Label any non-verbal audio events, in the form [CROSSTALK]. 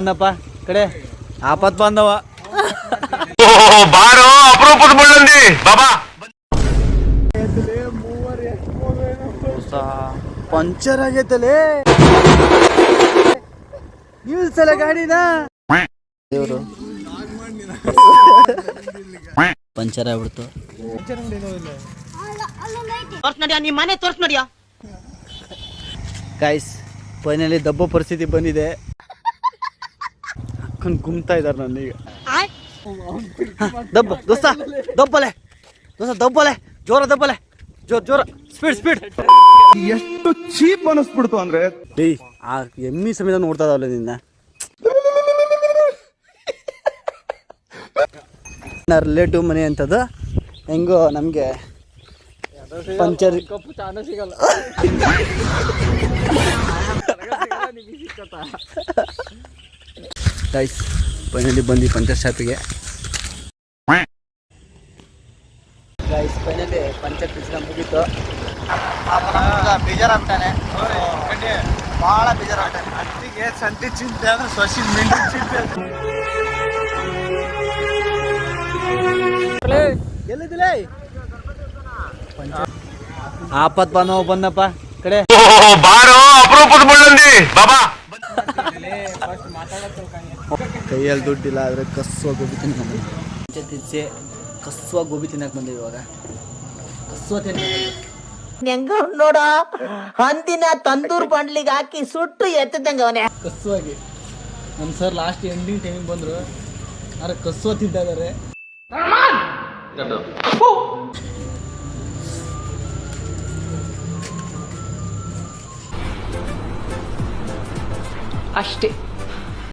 ಬಂದಪ್ಪ ಕಡೆ. ಆಪತ್ ಬಂದವ. ಬಾರೋ ಅಪರೂಪದ ಮುಳ್ಳಂದಿ ಬಾಬಾ. ಪಂಚರ್ ಆಗೈತಲೇ. ನಿಲ್ಸಲ ಗಾಡಿನ. ದೇವ್ರು. ಪಂಚರ್ ಆಗ್ಬಿಡ್ತು. ತೋರ್ಸ್ ನಡಿಯ ನಿಮ್ಮ ಮನೆ ತೋರ್ಸ್ ನೋಡ್ಯಾ ಗಾಯ್ಸ್ ಫೈನಲಿ ದಬ್ಬ ಪರಿಸ್ಥಿತಿ ಬಂದಿದೆ. ಹಾಕೊಂಡು ಗುಮ್ತಾ ಇದ್ದಾರೆ ನನಗೆ ದಬ್ಬ ದೋಸ್ತ ದಬ್ಬಲೆ ದೋಸ್ತ ದಬ್ಬಲೆ ಜೋರ ದಬ್ಬಲೆ ಜೋರ್ ಜೋರ ಸ್ಪೀಡ್ ಸ್ಪೀಡ್ ಎಷ್ಟು ಚೀಪ್ ಅನಿಸ್ಬಿಡ್ತು ಅಂದ್ರೆ ಡೇ ಆ ಎಮ್ಮಿ ಸಮೇತ ನೋಡ್ತಾ ಇದಾವಲ್ಲ ನಿನ್ನ. ರಿಲೇಟಿವ್ ಮನೆ ಅಂತದು ಹೆಂಗೋ ನಮಗೆ ಪಂಚರ್ [LAUGHS] ಗೈಸ್ ಫೈನಲಿ ಬಂದು ಪಂಚರ್ ಶಾಪಿಗೆ ಗೈಸ್ ಫೈನಲಿ ಪಂಚರ್ ಪಿಚ್ನ ಮುಗೀತು. ಬೇಜಾರಾಗ್ತಾನೆ. ಭಾಳ ಬೇಜಾರಾಗ್ತಾನೆ. ಅತ್ತಿಗೆ ಸಂತಿ ಚಿಂತೆ ಅಂದ್ರೆ ಸೊಸಿ ಮಿಂಡಿ ಚಿಂತೆ ಆಪತ್ ಬಂದವ ಬಂದಪ್ಪ ಕಡೆ. ಬಾರೋ ಅಪರೂಪದ ಮುಳ್ಳಂದಿ. ಬಾಬಾ. ಕೈಯಲ್ಲಿ ದುಡ್ಡಿಲ್ಲ ಆದರೆ ಕಸ್ಸುವ ಗೋಬಿ ತಿನ್ನಕ್ಕೆ ಬಂದೆ. ಮುಂಚೆ ತಿನ್ಸಿ ಕಸ್ಸುವ ಗೋಬಿ ತಿನ್ನಕ್ಕೆ ಬಂದಿದೆ ಇವಾಗ. ಕಸ್ಸುವ ತಿನ್ನ ಹೆಂಗ ನೋಡ ಹಂದಿನ ತಂದೂರ್ ಬಂಡ್ಲಿಗೆ ಹಾಕಿ ಸುಟ್ಟು ಎತ್ತದಂಗ ಅವನೇ. ಕಸ್ಸುವಾಗಿ ನಮ್ಮ ಸರ್ ಲಾಸ್ಟ್ ಎಂಡಿಂಗ್ ಟೈಮಿಗೆ ಬಂದರು ಅರೆ ಕಸ್ಸುವ ತಿದ್ದಾರೆ ಅಷ್ಟೇ.